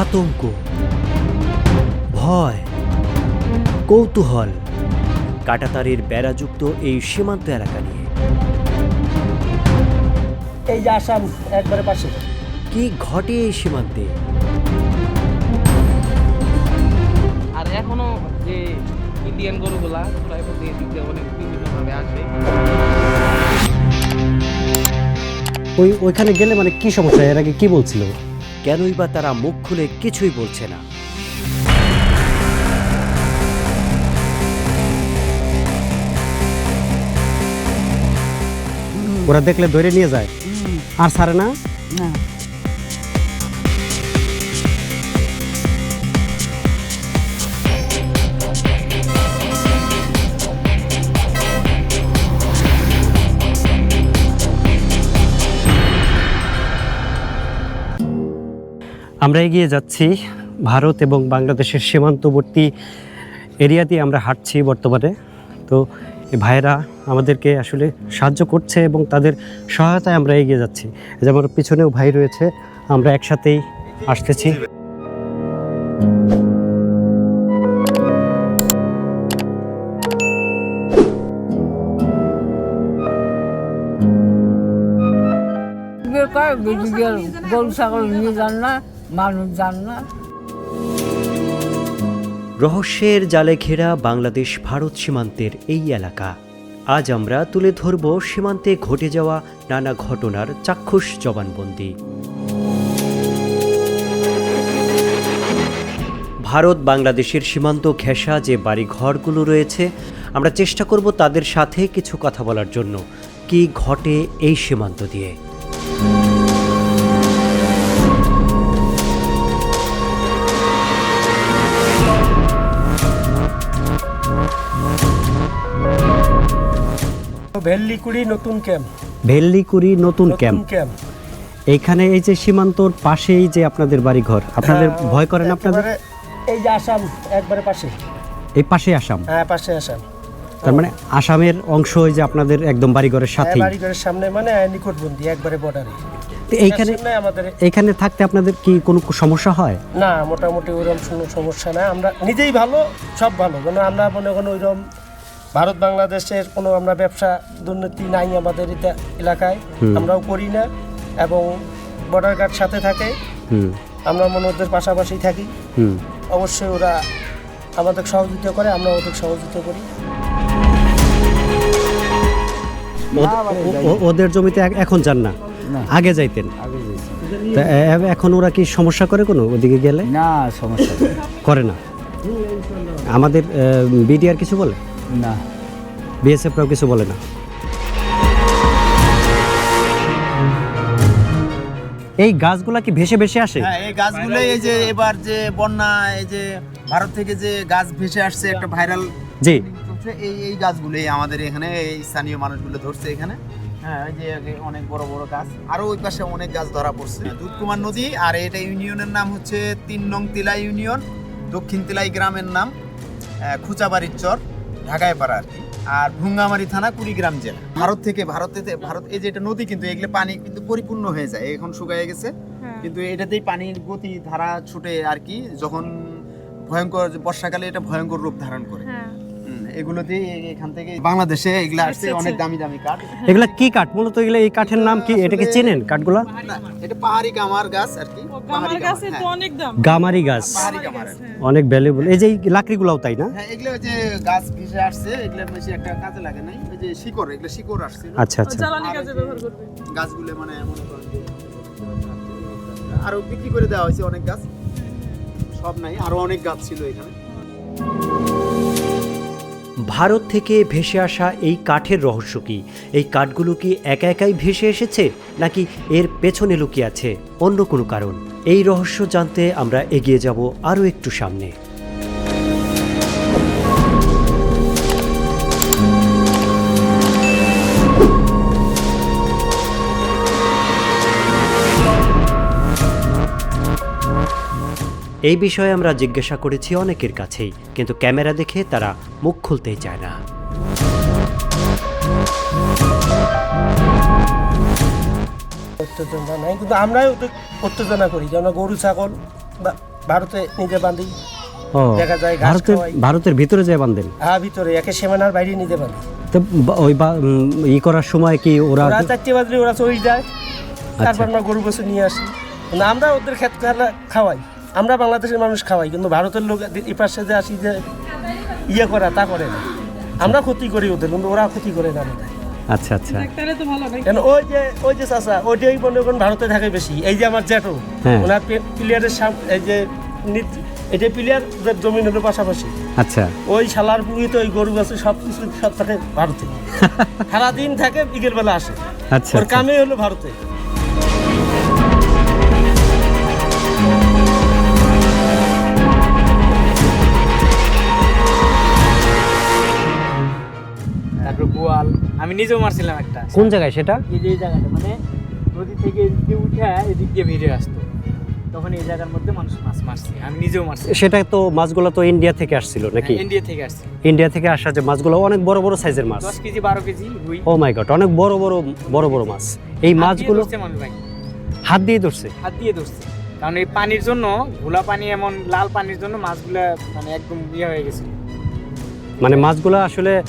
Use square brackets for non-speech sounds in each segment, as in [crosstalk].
আতঙ্ক ভয় কৌতূহল কাটাতারের বেড়াযুক্ত এই সীমান্ত এলাকা নিয়ে। এই যে আসাম একবারে পাশে। কি ঘটে এই সীমান্তে? আর এখনও যে ইন্ডিয়ান গরুগুলা দিয়ে অনেক বিভিন্নভাবে আসবে ওই ওইখানে গেলে মানে কি সমস্যা? এর আগে কি বলছিল? কেনই বা তারা মুখ খুলে কিছুই বলছে না। ওরা দেখলে ধরে নিয়ে যায়। আর সারে না। আমরা এগিয়ে যাচ্ছি। ভারত এবং বাংলাদেশের সীমান্তবর্তী এরিয়া দিয়ে আমরা হাঁটছি বর্তমানে। তো ভাইয়েরা আমাদেরকে আসলে সাহায্য করছে এবং তাদের সহায়তায় আমরা এগিয়ে যাচ্ছি। যেমন পিছনেও ভাই রয়েছে, আমরা একসাথেই আসতেছি। গরু, ছাগল নিয়ে যান না। মানুষ যান না রহস্যের জালে ঘেরা বাংলাদেশ ভারত সীমান্তের এই এলাকা। আজ আমরা তুলে ধরব সীমান্তে ঘটে যাওয়া নানা ঘটনার চাক্ষুষ জবানবন্দি। ভারত বাংলাদেশের সীমান্ত ঘেঁষা যে বাড়িঘরগুলো রয়েছে, আমরা চেষ্টা করব তাদের সাথে কিছু কথা বলার জন্য। কি ঘটে এই সীমান্ত দিয়ে? ভেল্লিকুড়ি নতুন ক্যাম্প। ভেল্লিকুড়ি নতুন ক্যাম্প। এইখানে এই যে সীমান্তর পাশেই যে আপনাদের বাড়িঘর আপনাদের ভয় করেন আপনাদের? এই যে আসাম একবারে পাশে এই পাশে আসাম? হ্যাঁ পাশে আসাম। তার মানে আসামের অংশ ওই যে আপনাদের একদম বাড়িঘরের সাথেই? বাড়ি ঘরের সামনে মানে নিকটবন্দি একবারে বর্ডারে তো এইখানে আমাদের এইখানে থাকতে আপনাদের কি কোনো সমস্যা হয়? না মোটামুটি ওইরকম কোনো সমস্যা নাই। আমরা নিজেই ভালো সব ভালো। মানে আমরা মনে করেন ওইরকম ভারত বাংলাদেশের কোনো আমরা ব্যবসা দুর্নীতি নাই আমাদের এটা এলাকায়। আমরাও করি না এবং বর্ডার গার্ড সাথে থাকে। আমরা মনে ওদের পাশাপাশি থাকি। হুম। অবশ্যই ওরা আমাদের সহযোগিতা করে আমরা ওদের সহযোগিতা করি। ওদের জমিতে এখন যান না। আগে যাইতেন। তা এখন ওরা কি সমস্যা করে কোনো ওদিকে গেলে? না সমস্যা করে না। আমাদের বিডিআর কিছু বলে? না। বিএসএফ বিএসএফরাও কিছু বলে না। এই গাছগুলা কি ভেসে ভেসে আসে? হ্যাঁ এই গাছগুলো এই যে এবার যে বন্যা এই যে ভারত থেকে যে গাছ ভেসে আসছে একটা ভাইরাল জি। এই এই গাছগুলোই আমাদের এখানে এই স্থানীয় মানুষগুলো ধরছে এখানে। হ্যাঁ ওই যে অনেক বড় বড় গাছ আরও ওই পাশে অনেক গাছ ধরা পড়ছে। দুধকুমার নদী আর এটা ইউনিয়নের নাম হচ্ছে তিন নং তিলাই ইউনিয়ন দক্ষিণ তিলাই গ্রামের নাম খুচাবাড়ির চর। ঢাকায় পাড়া আর কি। আর ভুঙ্গামারি থানা কুড়িগ্রাম জেলা। ভারত থেকে ভারতে ভারত এই যে এটা নদী কিন্তু এগুলো পানি কিন্তু পরিপূর্ণ হয়ে যায় এখন শুকায় গেছে। কিন্তু এটাতেই পানির গতি ধারা ছুটে আর কি যখন ভয়ঙ্কর বর্ষাকালে এটা ভয়ঙ্কর রূপ ধারণ করে। হুম, এগুলোতেই এখান থেকে বাংলাদেশে এগুলো আসছে অনেক দামি দামি কাঠ। এগুলা কি কাঠ? মূলত এগুলা এই কাঠের নাম কি? এটা কি চেনেন কাঠগুলা? এটা পাহাড়ি গামার গাছ আর কি। পাহাড়ি গামার, হ্যাঁ, অনেক দাম। গামারি গাছ। পাহাড়ি গামার আর অনেক ভ্যালুয়েবল এই যে এই লাকড়িগুলাও তাই না? হ্যাঁ এগুলো যে গাছ ভেসে আসছে এগুলো বেশি একটা কাজে লাগে নাই। ওই যে শিকড় এগুলো শিকড় আসছে। আচ্ছা আচ্ছা। গাছগুলো মানে মনে করেন আরও বিক্রি করে দেওয়া হয়েছে অনেক গাছ। সব নাই আরও অনেক গাছ ছিল এখানে। ভারত থেকে ভেসে আসা এই কাঠের রহস্য কি? এই কাঠগুলো কি একা একাই ভেসে এসেছে, নাকি এর পেছনে লুকিয়ে আছে অন্য কোনো কারণ? এই রহস্য জানতে আমরা এগিয়ে যাব আরও একটু সামনে। এই বিষয়ে আমরা জিজ্ঞাসা করেছি অনেকের কাছেই কিন্তু ক্যামেরা দেখে তারা মুখ খুলতেই চায় না। উত্তেজনা নাই কিন্তু আমরাই উত্তেজনা করি। যেন গরু ছাগল বা- ভারতে নিজে বাঁধি। দেখা যায় ভারতের ভারতের ভিতরে যায় বান্ধেন হ্যাঁ ভিতরে। একে সীমানার বাইরে নিজে বাঁধি। তো ওই বা- ই করার সময় কি ওরা ওরা চারটে বাজলে ওরা চলে যায়। আচ্ছা। তারপর আমরা গরু বসে নিয়ে আসি। আমরা ওদের খালা খাওয়াই। আমরা বাংলাদেশের মানুষ খাওয়াই কিন্তু ভারতের লোক এই পাশে যে আসি যে ইয়ে করা তা করে না। আমরা ক্ষতি করি ওদের কিন্তু ওরা ক্ষতি করে না আমাদের। আচ্ছা আচ্ছা। কেন ওই যে ওই যে চাষা ওইটাই মনে করেন ভারতে থাকে বেশি এই যে আমার জ্যাঠো হ্যাঁ। ওনার প্লেয়ারের সাম- এই যে এটা প্লেয়ার জমিন হলো পাশাপাশি। আচ্ছা। ওই শালার পুঁগিতে ওই গরু আছে সব কিছু সব থাকে ভারতে। [laughs] সারাদিন থাকে বিকেল বেলা আসে। আচ্ছা ওর আচ্ছা। কামে হলো ভারতে। তারপর গোয়াল। আমি নিজেও মারছিলাম একটা। কোন জায়গায় সেটা? এই যে এই জায়গাটা মানে নদী থেকে এদিকে উঠে এদিক দিয়ে ভিড়ে আসতো। তখন এই জায়গার মধ্যে মানুষ মাছ মারছে। আমি নিজেও মারছি। সেটা তো মাছগুলো তো ইন্ডিয়া থেকে আসছিল নাকি? ইন্ডিয়া থেকে আসছে। ইন্ডিয়া থেকে আসা যে মাছগুলো অনেক বড় বড় সাইজের মাছ। দশ কেজি বারো কেজি রুই। ও মাই গড অনেক বড় বড় বড় বড় মাছ। এই মাছগুলো হাত দিয়ে ধরছে? হাত দিয়ে ধরছে। কারণ এই পানির জন্য ঘোলা পানি এমন লাল পানির জন্য মাছগুলা মানে একদম ইয়ে হয়ে গেছিল মানে মাছগুলো আসলে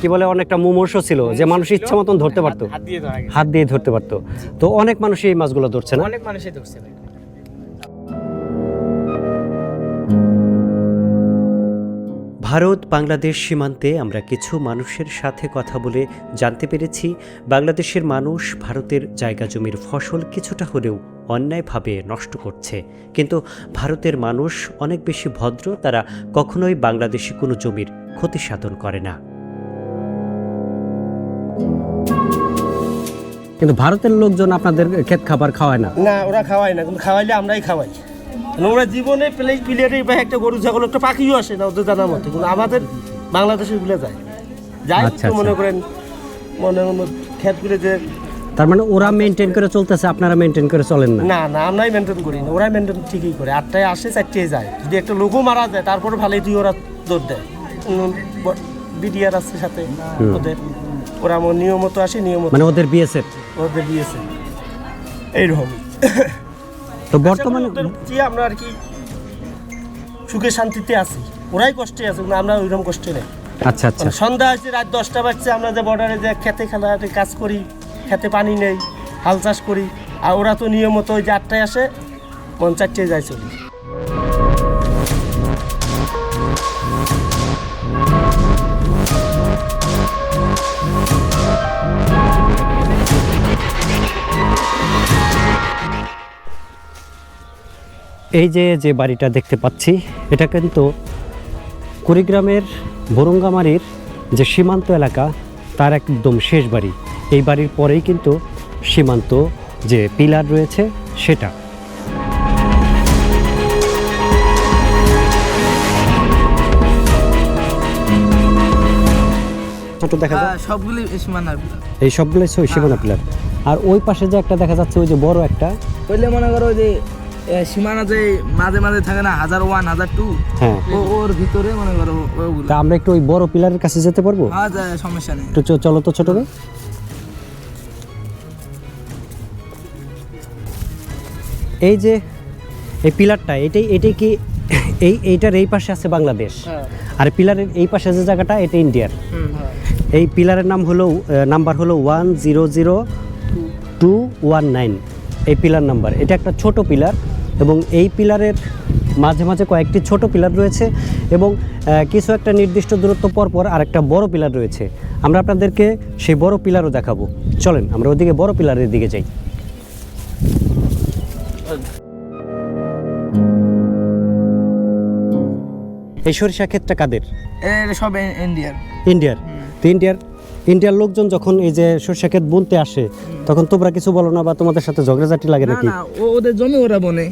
কি বলে অনেকটা মুমূর্ষ ছিল যে মানুষ ইচ্ছা মতন ধরতে পারতো। হাত- হাত দিয়ে ধরা গেছে। হাত দিয়ে ধরতে পারতো। তো অনেক মানুষই এই মাছগুলো ধরছে না? অনেক মানুষই ধরছে ভারত বাংলাদেশ সীমান্তে আমরা কিছু মানুষের সাথে কথা বলে জানতে পেরেছি। বাংলাদেশের মানুষ ভারতের জায়গা জমির ফসল কিছুটা হলেও অন্যায়ভাবে নষ্ট করছে। কিন্তু ভারতের মানুষ অনেক বেশি ভদ্র তারা কখনোই বাংলাদেশি কোনো জমির ক্ষতি সাধন করে না। কিন্তু ভারতের লোকজন আপনাদের ক্ষেত খাবার খাওয়ায় না? না ওরা খাওয়ায় না কিন্তু খাওয়াইলে আমরাই খাওয়াই। কারণ ওরা জীবনে প্লে প্লেয়ারের বা একটা গরু ছাগল একটা পাখিও আসে না ওদের জানার মতো কিন্তু আমাদের বাংলাদেশে গুলো যায়। যাই আচ্ছা, মনে আচ্ছা। করেন মনে মনে ক্ষেতগুলো যে তার মানে ওরা মেনটেন করে চলতেছে আপনারা মেনটেন করে চলেন না। না না আমরাই মেনটেন করি না ওরাই মেনটেন ঠিকই করে। আটটায় আসে চারটেয় যায়। যদি একটা লোকও মারা যায় তারপরে ভালোই তুই ওরা দৌড় দেয়। বিডিআর আছে সাথে ওদের। ওরা আমার নিয়মত আসে নিয়মত মানে ওদের বিএসএফ ওদের বিএসএফ এইরকম। তো বর্তমানে ওদের চেয়ে আমরা আর কি সুখে শান্তিতে আছি ওরাই কষ্টে আছে আমরা ওইরকম কষ্টে নেই। আচ্ছা আচ্ছা। মানে সন্ধ্যা হচ্ছে রাত দশটা বাজছে আমরা যে বর্ডারে যে খেতে খেলা কাজ করি খেতে পানি নেই, হাল চাষ করি। আর ওরা তো নিয়মিত ওই যে আটটায় আসে চারটে যায় চলি। এই যে যে বাড়িটা দেখতে পাচ্ছি, এটা কিন্তু কুড়িগ্রামের বরুঙ্গামারির যে সীমান্ত এলাকা, তার একদম শেষ বাড়ি। এই বাড়ির পরেই কিন্তু সীমান্ত যে পিলার রয়েছে সেটা। ছোট দেখা যায়? সবগুলি সীমানার এই সবগুলো ওই সীমানা পিলার। আর ওই পাশে যে একটা দেখা যাচ্ছে ওই যে বড় একটা। হইলে মনে করো যে সীমানা যে মাঝে মাঝে থাকে না হাজার ওয়ান হাজার টু হ্যাঁ। ওর ভিতরে মনে করো ওগুলো। তা আমরা একটু ওই বড় পিলারের কাছে যেতে পারব? হ্যাঁ সমস্যা নেই। একটু চলো তো ছোট এই যে এই পিলারটা এটাই এটাই কি এই এইটার এই পাশে আছে বাংলাদেশ। আর পিলারের এই পাশে যে জায়গাটা এটা ইন্ডিয়ার। এই পিলারের নাম হলো নাম্বার হলো one zero zero two one nine. এই পিলার নাম্বার এটা একটা ছোট পিলার এবং এই পিলারের মাঝে মাঝে কয়েকটি ছোট পিলার রয়েছে এবং কিছু একটা নির্দিষ্ট দূরত্ব পর পর আরেকটা বড় পিলার রয়েছে। আমরা আপনাদেরকে সেই বড় পিলারও দেখাবো। চলেন আমরা ওদিকে বড় পিলারের দিকে যাই। এই সরিষা ক্ষেতটা কাদের? সব ইন্ডিয়ার। ইন্ডিয়ার? তো ইন্ডিয়ার ইন্ডিয়ার লোকজন যখন এই যে সরিষা ক্ষেত বুনতে আসে তখন তোমরা কিছু বলো না বা তোমাদের সাথে ঝগড়াঝাটি লাগে নাকি? ওদের জমি ওরা বনে।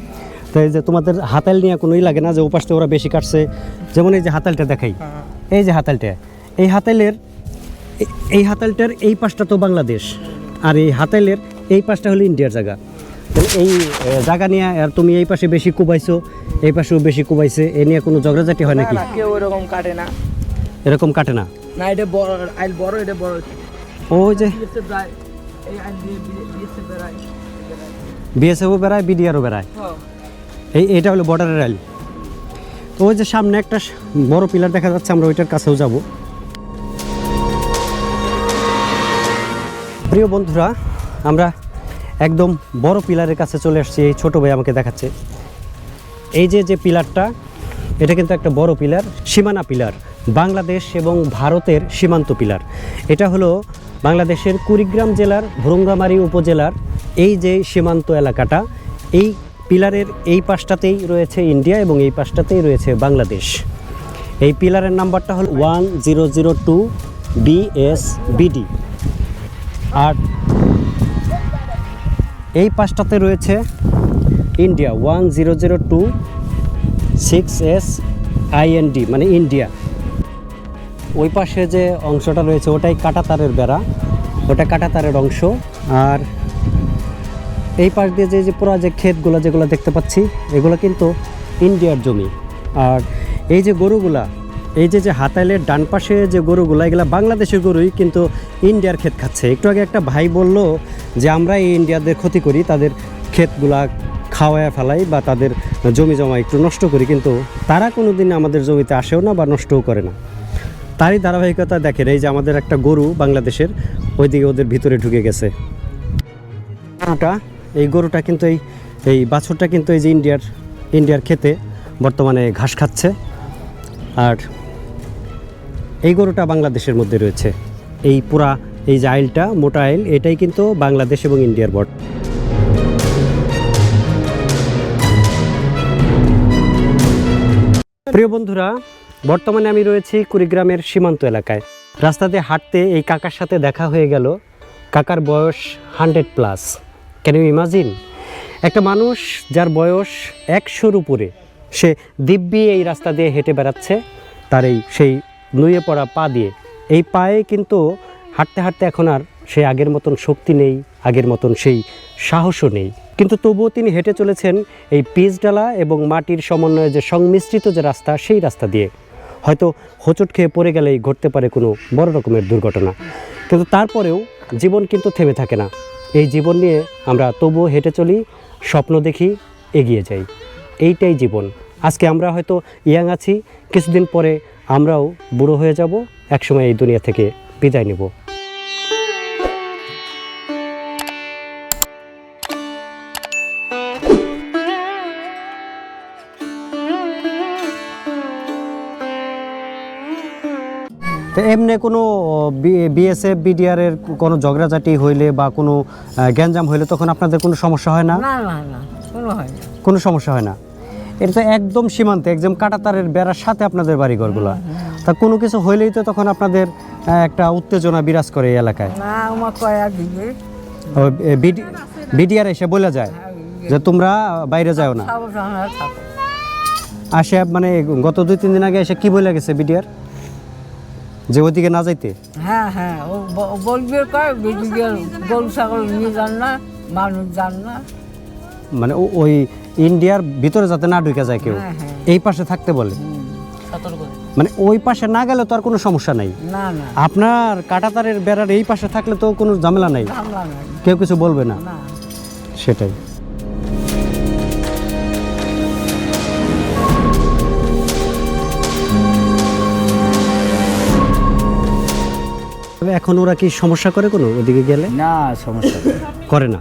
তো এই যে তোমাদের হাতাল নিয়ে কোনোই লাগে না যে ওপাশটা ওরা বেশি কাটছে? যেমন এই যে হাতালটা দেখাই। এই যে হাতালটা এই হাতালের এই হাতালটার এই পাশটা তো বাংলাদেশ। আর এই হাতালের এই পাশটা হলো ইন্ডিয়ার জায়গা। এই জায়গা নিয়ে আর তুমি এই পাশে বেশি কুবাইছো এই পাশেও বেশি কুবাইছে এ নিয়ে কোনো ঝগড়াঝাটি হয় নাকি? কেউ এরকম কাটে না। এরকম কাটে না? না এটা বড় আইল বড় এটা বড়। ওই যে আইল বিএসএফও বেড়ায় বিডিআরও বেড়ায়? হ্যাঁ এই এটা হলো বর্ডারের রেল তো ওই যে সামনে একটা বড় পিলার দেখা যাচ্ছে আমরা ওইটার কাছেও যাব। প্রিয় বন্ধুরা আমরা একদম বড় পিলারের কাছে চলে আসছি, এই ছোটো ভাই আমাকে দেখাচ্ছে। এই যে যে পিলারটা, এটা কিন্তু একটা বড় পিলার, সীমানা পিলার, বাংলাদেশ এবং ভারতের সীমান্ত পিলার। এটা হলো বাংলাদেশের কুড়িগ্রাম জেলার, ভ্রঙ্গামারী উপজেলার এই যে সীমান্ত এলাকাটা, এই পিলারের এই পাশটাতেই রয়েছে ইন্ডিয়া এবং এই পাশটাতেই রয়েছে বাংলাদেশ। এই পিলারের নাম্বারটা হল one zero zero two BS BD আর এই পাশটাতে রয়েছে India one zero zero two six S IND মানে ইন্ডিয়া। ওই পাশে যে অংশটা রয়েছে, ওটাই কাটাতারের বেড়া। ওটা কাটাতারের অংশ। আর এই পাশ দিয়ে যে যে পুরো যে ক্ষেতগুলো যেগুলো দেখতে পাচ্ছি, এগুলো কিন্তু ইন্ডিয়ার জমি। আর এই যে গরুগুলা এই যে যে হাতাইলের ডান পাশে যে গরুগুলা, এগুলা বাংলাদেশের গরুই কিন্তু ইন্ডিয়ার ক্ষেত খাচ্ছে। একটু আগে একটা ভাই বলল যে, আমরা এই ইন্ডিয়াদের ক্ষতি করি, তাদের ক্ষেতগুলা খাওয়ায় ফেলাই বা তাদের জমি জমা একটু নষ্ট করি। কিন্তু তারা কোনো দিন আমাদের জমিতে আসেও না বা নষ্টও করে না। তারই ধারাবাহিকতা দেখেন, এই যে আমাদের একটা গরু বাংলাদেশের, ওইদিকে ওদের ভিতরে ঢুকে গেছে। গরুটা, এই গরুটা কিন্তু এই এই বাছুরটা কিন্তু এই যে ইন্ডিয়ার ইন্ডিয়ার খেতে বর্তমানে ঘাস খাচ্ছে। আর এই গরুটা বাংলাদেশের মধ্যে রয়েছে। এই পুরা, এই যে আইলটা, মোটা আইল, এটাই কিন্তু বাংলাদেশ এবং ইন্ডিয়ার বট। প্রিয় বন্ধুরা, বর্তমানে আমি রয়েছি কুড়িগ্রামের সীমান্ত এলাকায়। রাস্তা দিয়ে হাঁটতে এই কাকার সাথে দেখা হয়ে গেল। কাকার বয়স hundred plus. Can you imagine একটা মানুষ যার বয়স একশোর উপরে, সে দিব্যি এই রাস্তা দিয়ে হেঁটে বেড়াচ্ছে, তার এই সেই নুয়ে পড়া পা দিয়ে। এই পায়ে কিন্তু হাঁটতে হাঁটতে এখন আর সে আগের মতন শক্তি নেই, আগের মতন সেই সাহসও নেই। কিন্তু তবুও তিনি হেঁটে চলেছেন এই পিচডালা এবং মাটির সমন্বয়ে যে সংমিশ্রিত যে রাস্তা, সেই রাস্তা দিয়ে। হয়তো হোঁচট খেয়ে পড়ে গেলেই ঘটতে পারে কোনো বড় রকমের দুর্ঘটনা। কিন্তু তারপরেও জীবন কিন্তু থেমে থাকে না। এই জীবন নিয়ে আমরা তবুও হেঁটে চলি, স্বপ্ন দেখি, এগিয়ে যাই। এইটাই জীবন। আজকে আমরা হয়তো ইয়াং আছি, কিছুদিন পরে আমরাও বুড়ো হয়ে যাব একসময় এই দুনিয়া থেকে বিদায় নেব। তো এমনি কোনো বিএসএফ বিডিআর এর কোনো ঝগড়াঝাটি হইলে বা কোনো গ্যাঞ্জাম হইলে তখন আপনাদের কোনো সমস্যা হয় না? না না না কোনো হয় না। কোনো সমস্যা হয় না? এটা তো একদম সীমান্তে একদম কাটাতারের বেড়ার সাথে আপনাদের বাড়িঘরগুলো। তা কোনো কিছু হইলেই তো তখন আপনাদের একটা উত্তেজনা বিরাজ করে এই এলাকায়। বিডিআর এসে বলে যায় যে তোমরা বাইরে যাও না। আসে মানে গত দুই তিন দিন আগে এসে কি বলে গেছে বিডিআর? যে ওইদিকে না যাইতে? হ্যাঁ হ্যাঁ ও বলবে কয় গরু ছাগল নিয়ে যান না মানুষ যান না। মানে ওই ইন্ডিয়ার ভিতরে যাতে না ঢুকে যায় কেউ হ্যাঁ হ্যাঁ। এই পাশে থাকতে বলে। মানে ওই পাশে না গেলে তো আর কোনো সমস্যা নাই। আপনার কাটাতারের বেড়ার এই পাশে থাকলে তো কোনো ঝামেলা নাই। কেউ কিছু বলবে না। সেটাই। তবে এখন ওরা কি সমস্যা করে কোনো? ওদিকে গেলে? না সমস্যা করে না।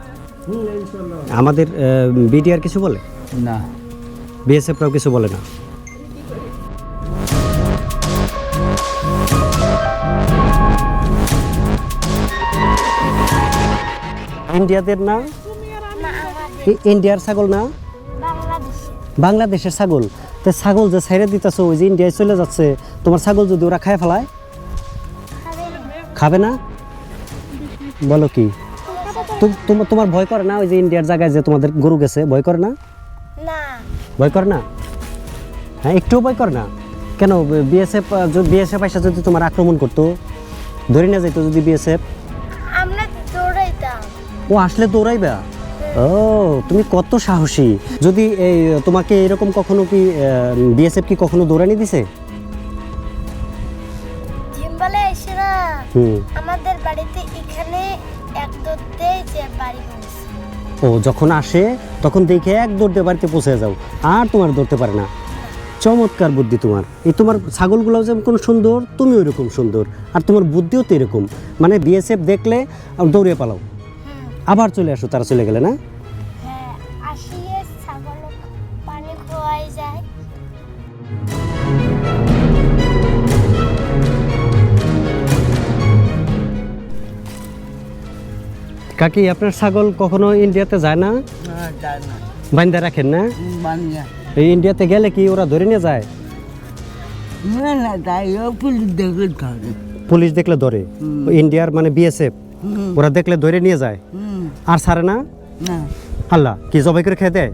আমাদের বিডিআর কিছু বলে? না। বিএসএফরাও কিছু বলে না? ইন্ডিয়াদের না? ইন্ডিয়ার ছাগল না? বাংলাদেশের ছাগল। তো ছাগল যে ছেড়ে দিতেছো ওই যে ইন্ডিয়ায় চলে যাচ্ছে তোমার ছাগল যদি ওরা খায় ফেলায়? খাবে না? বলো কি? তোমার তোমার ভয় করে না ওই যে ইন্ডিয়ার জায়গায় যে তোমাদের গরু গেছে? ভয় করে না? না। ভয় করে না? হ্যাঁ একটুও ভয় করে না? কেন বিএসএফ বিএসএফ আইসা যদি তোমার আক্রমণ করতো? ধরে না যাইতো যদি বিএসএফ? আমরা দৌড়াইতাম। ও আসলে দৌড়াইবা? ও তুমি কত সাহসী। যদি এই তোমাকে এরকম কখনো কি বিএসএফ কি কখনো দৌড়ানি দিছে? আমাদের বাড়িতে এখানে এক দৌড়তেই যে বাড়ি পৌঁছে। ও যখন আসে তখন দেখে এক দৌড়তে বাড়িতে পৌঁছে যাও। আর তোমার দৌড়তে পারে না। চমৎকার বুদ্ধি তোমার। এই তোমার ছাগলগুলো যেমন সুন্দর তুমি ওইরকম সুন্দর। আর তোমার বুদ্ধিও তো এরকম। মানে বিএসএফ দেখলে দৌড়ে পালাও। আবার চলে আসো তারা চলে গেলে না? কাকি আপনার ছাগল কখনো ইন্ডিয়াতে যায় না? বান্ধা রাখেন না? এই ইন্ডিয়াতে গেলে কি ওরা ধরে নিয়ে যায়? পুলিশ দেখলে ধরে। ইন্ডিয়ার মানে বিএসএফ ওরা দেখলে ধরে নিয়ে যায়? আর ছাড়ে না? আল্লাহ কি জবাই করে খেয়ে দেয়?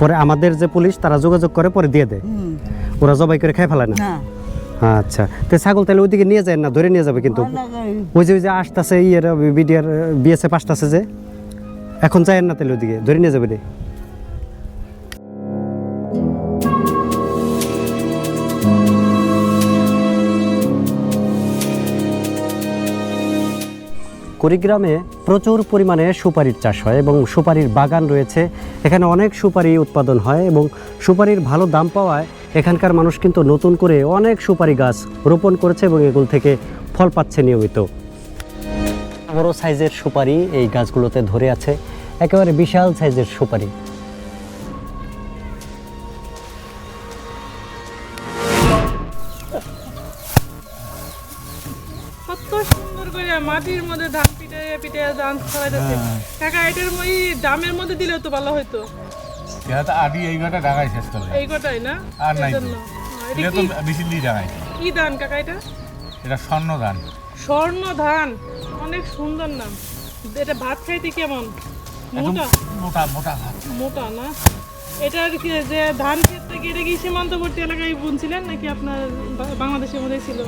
পরে আমাদের যে পুলিশ তারা যোগাযোগ করে পরে দিয়ে দেয়। ওরা জবাই করে খেয়ে ফেলায় না? না। আচ্ছা। তো ছাগল তাহলে ওইদিকে নিয়ে যায় না? ধরে নিয়ে যাবে কিন্তু? ওই যে ওই যে আসতেছে ইয়ের বিডিআর বিএসএফ আসতেছে যে। এখন যায় না তাহলে ওইদিকে? ধরে নিয়ে যাবে রে। কুড়িগ্রামে প্রচুর পরিমাণে সুপারির চাষ হয় এবং সুপারির বাগান রয়েছে। এখানে অনেক সুপারি উৎপাদন হয় এবং সুপারির ভালো দাম পাওয়ায় এখানকার মানুষ কিন্তু নতুন করে অনেক সুপারি গাছ রোপণ করেছে এবং এগুলো থেকে ফল পাচ্ছে নিয়মিত। বড় সাইজের সুপারি এই গাছগুলোতে ধরে আছে একেবারে বিশাল সাইজের সুপারি। মাটির মধ্যে ধান পিটে পিটে ধান ছড়াইতেছে। কাকা এটার মই ডামের মধ্যে দিলেও তো ভালো হতো এটা আদি এই ঘটা ঢাকায় শেষ এই কটাই না? আর নাই এটা এটা তো দিয়ে ঢাকায় কি ধান কাকা এটা? এটা স্বর্ণ ধান স্বর্ণ ধান। অনেক সুন্দর নাম। এটা ভাত খাইতে কেমন? মোটা? মোটা মোটা ভাত। মোটা না? এটার কি যে ধান ক্ষেত থেকে এটা কি সীমান্তবর্তী এলাকায় বুনছিলেন নাকি আপনার বাংলাদেশের মধ্যে ছিল?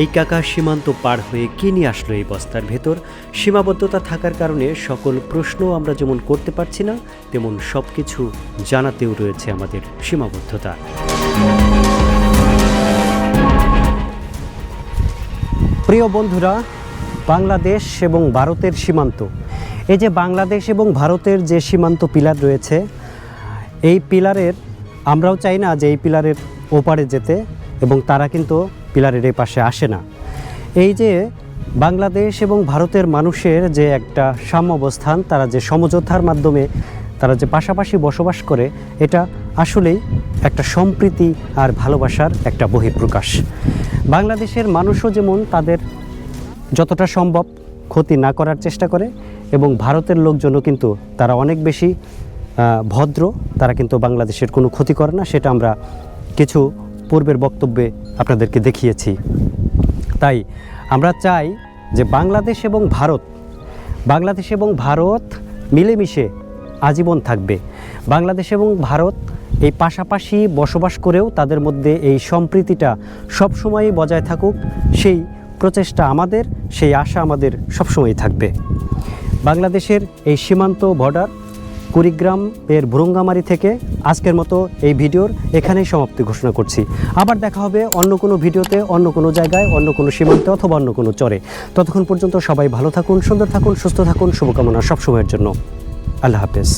এই কাকা সীমান্ত পার হয়ে কে নিয়ে আসলো এই বস্তার ভেতর? সীমাবদ্ধতা থাকার কারণে সকল প্রশ্ন আমরা যেমন করতে পারছি না, তেমন সব কিছু জানাতেও রয়েছে আমাদের সীমাবদ্ধতা। প্রিয় বন্ধুরা, বাংলাদেশ এবং ভারতের সীমান্ত। এই যে বাংলাদেশ এবং ভারতের যে সীমান্ত পিলার রয়েছে, এই পিলারের, আমরাও চাই না যে এই পিলারের ওপারে যেতে এবং তারা কিন্তু পিলারের এই পাশে আসে না। এই যে বাংলাদেশ এবং ভারতের মানুষের যে একটা সাম্যাবস্থান, তারা যে সমঝোতার মাধ্যমে তারা যে পাশাপাশি বসবাস করে, এটা আসলেই একটা সম্প্রীতি আর ভালোবাসার একটা বহিঃপ্রকাশ। বাংলাদেশের মানুষও যেমন তাদের যতটা সম্ভব ক্ষতি না করার চেষ্টা করে এবং ভারতের লোকজনও কিন্তু তারা অনেক বেশি ভদ্র, তারা কিন্তু বাংলাদেশের কোনো ক্ষতি করে না, সেটা আমরা কিছু পূর্বের বক্তব্যে আপনাদেরকে দেখিয়েছি। তাই আমরা চাই যে বাংলাদেশ এবং ভারত, বাংলাদেশ এবং ভারত মিলেমিশে আজীবন থাকবে। বাংলাদেশ এবং ভারত এই পাশাপাশি বসবাস করেও তাদের মধ্যে এই সম্প্রীতিটা সবসময়ই বজায় থাকুক। সেই প্রচেষ্টা আমাদের, সেই আশা আমাদের সবসময়ই থাকবে। বাংলাদেশের এই সীমান্ত বর্ডার কুড়িগ্রাম এর ভুরুঙ্গামারি থেকে আজকের মতো এই ভিডিওর এখানেই সমাপ্তি ঘোষণা করছি। আবার দেখা হবে অন্য কোনো ভিডিওতে, অন্য কোনো জায়গায়, অন্য কোনো সীমান্তে অথবা অন্য কোনো চরে। ততক্ষণ পর্যন্ত সবাই ভালো থাকুন, সুন্দর থাকুন, সুস্থ থাকুন, শুভকামনা সবসময়ের জন্য। আল্লাহ হাফেজ।